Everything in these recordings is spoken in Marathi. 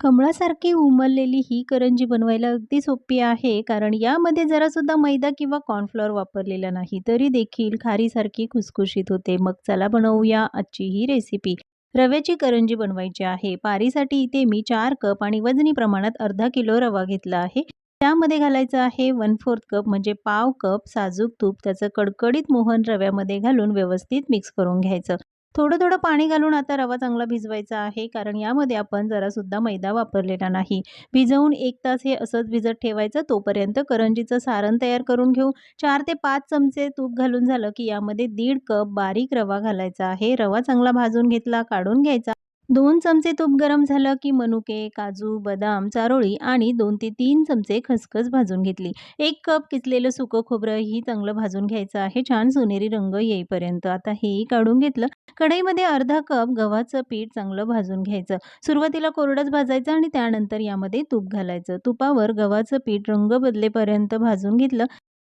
कमळासारखी उमललेली ही करंजी बनवायला अगदी सोपी आहे कारण यामध्ये जरासुद्धा मैदा किंवा कॉर्नफ्लॉवर वापरलेला नाही तरी देखील खारीसारखी खुसखुशीत होते. मग चला बनवूया आजची ही रेसिपी रव्याची करंजी बनवायची आहे. पारीसाठी इथे मी चार कप आणि वजनी प्रमाणात अर्धा किलो रवा घेतला आहे. त्यामध्ये घालायचं आहे वन फोर्थ कप म्हणजे पाव कप साजूक तूप. त्याचं कडकडीत मोहन रव्यामध्ये घालून व्यवस्थित मिक्स करून घ्यायचं. थोडं थोडं पाणी घालून आता रवा चांगला भिजवायचा आहे कारण यामध्ये आपण जरासुद्धा मैदा वापरलेला नाही. भिजवून एक तास हे असंच भिजत ठेवायचं तोपर्यंत करंजीचं सारण तयार करून घेऊ. चार ते पाच चमचे तूप घालून झालं की यामध्ये दीड कप बारीक रवा घालायचा आहे. रवा चांगला भाजून घेतला काढून घ्यायचा. दोन चमचे तूप गरम झालं की मनुके काजू बदाम चारोळी आणि दोन ते तीन चमचे खसखस भाजून घेतली. एक कप किसलेलं सुकं खोबरं ही चांगलं भाजून घ्यायचं आहे. छान सोनेरी रंग येईपर्यंत. आता हेही काढून घेतलं. कढईमध्ये अर्धा कप गव्हाचं पीठ चांगलं भाजून घ्यायचं. सुरुवातीला कोरडंच भाजायचं आणि त्यानंतर यामध्ये तूप घालायचं. तुपावर गव्हाचं पीठ रंग बदलेपर्यंत भाजून घेतलं.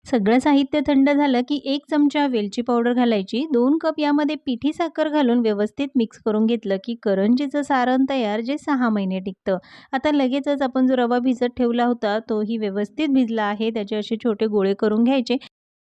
सगळं साहित्य थंड झालं की एक चमचा वेलची पावडर घालायची. दोन कप यामध्ये पिठी साखर घालून व्यवस्थित मिक्स करून घेतलं की करंजीचं सारण तयार जे सहा महिने टिकतं. आता लगेचच आपण जो रवा भिजत ठेवला होता तोही व्यवस्थित भिजला आहे. त्याचे असे छोटे गोळे करून घ्यायचे.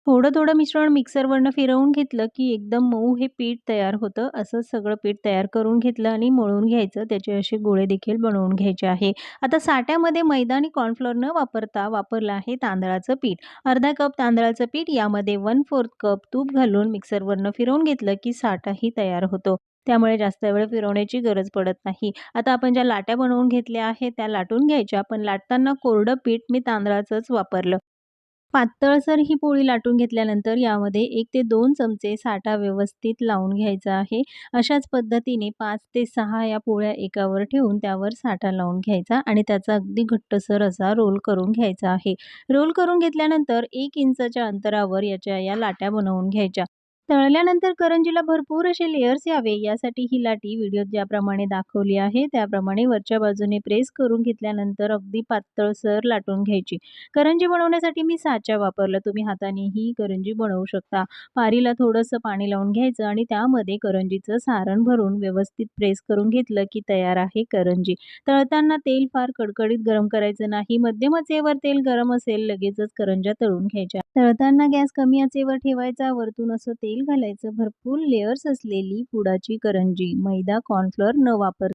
थोडं थोडं मिश्रण मिक्सरवरनं फिरवून घेतलं की एकदम मऊ हे पीठ तयार होतं. असं सगळं पीठ तयार करून घेतलं आणि मळून घ्यायचं. त्याचे असे गोळे देखील बनवून घ्यायचे आहे. आता साठ्यामध्ये मैदा आणि कॉर्नफ्लोअर न वापरता वापरलं आहे तांदळाचं पीठ. अर्धा कप तांदळाचं पीठ यामध्ये वन फोर्थ कप तूप घालून मिक्सरवरनं फिरवून घेतलं की साठाही तयार होतो. त्यामुळे जास्त वेळ फिरवण्याची गरज पडत नाही. आता आपण ज्या लाट्या बनवून घेतल्या आहेत त्या लाटून घ्यायच्या. पण लाटताना कोरडं पीठ मी तांदळाचंच वापरलं. पातळसर ही पोळी लाटून घेतल्यानंतर यामध्ये एक ते दोन चमचे साठा व्यवस्थित लावून घ्यायचा आहे. अशाच पद्धतीने पाच ते सहा या पोळ्या एकावर ठेवून त्यावर साठा लावून घ्यायचा आणि त्याचा अगदी घट्टसर असा रोल करून घ्यायचा आहे. रोल करून घेतल्यानंतर एक इंचाच्या अंतरावर याच्या या लाट्या बनवून घ्यायच्या. तळल्यानंतर करंजीला भरपूर असे लेयर्स यावे यासाठी ही लाटी व्हिडिओत ज्याप्रमाणे दाखवली आहे त्याप्रमाणे वरच्या बाजूने प्रेस करून घेतल्यानंतर अगदी पातळसर लाटून घ्यायची. करंजी बनवण्यासाठी मी साचा वापरला तुम्ही हाताने ही करंजी बनवू शकता. पारीला थोडंसं पाणी लावून घ्यायचं आणि त्यामध्ये करंजीचं सारण भरून व्यवस्थित प्रेस करून घेतलं की तयार आहे करंजी. तळताना तेल फार कडकडीत गरम करायचं नाही मध्यम आचेवर तेल गरम असेल लगेचच करंज्या तळून घ्यायच्या. तळताना गॅस कमी आचेवर ठेवायचा वरतून असं तेल घालायचं. भरपूर लेयर्स असलेली पुडाची करंजी मैदा कॉर्नफ्लोअर न वापर